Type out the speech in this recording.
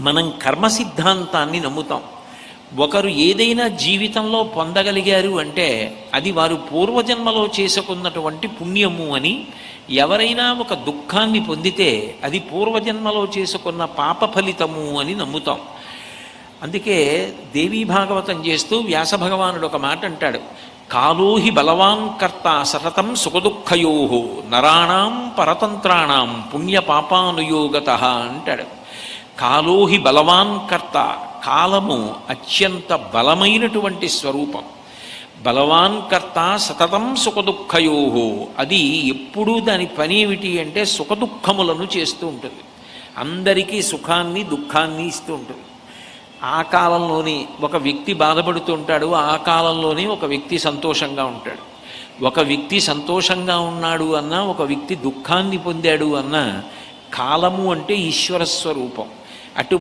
మనం కర్మ సిద్ధాంతాన్ని నమ్ముతాం. ఒకరు ఏదైనా జీవితంలో పొందగలిగారు అంటే అది వారు పూర్వజన్మలో చేసుకున్నటువంటి పుణ్యము అని ఎవరైనా ఒక దుఃఖాన్ని పొందితే అది పూర్వజన్మలో చేసుకున్న పాప ఫలితము అని నమ్ముతాం. అందుకే దేవీ భాగవతం చేస్తూ వ్యాస భగవానుడు ఒక మాట అంటాడు. కాలోహి బలవాన్ కర్త సతతం సుఖదుఃఖయో నరాణం పరతంత్రాణం పుణ్యపాపానుయోగత అంటాడు. కాలోహి బలవాన్ కర్త. కాలము అత్యంత బలమైనటువంటి స్వరూపం. బలవాన్ కర్త సతతం సుఖదుఃఖయో. అది ఎప్పుడూ దాని పని ఏమిటి అంటే సుఖదుఖములను చేస్తూ ఉంటుంది. అందరికీ సుఖాన్ని దుఃఖాన్ని ఇస్తూ ఉంటుంది. ఆ కాలంలోనే ఒక వ్యక్తి బాధపడుతూ ఉంటాడు ఆ కాలంలోనే ఒక వ్యక్తి సంతోషంగా ఉంటాడు. ఒక వ్యక్తి సంతోషంగా ఉన్నాడు అన్నా ఒక వ్యక్తి దుఃఖాన్ని పొందాడు అన్నా కాలము అంటే ఈశ్వర స్వరూపం. అటు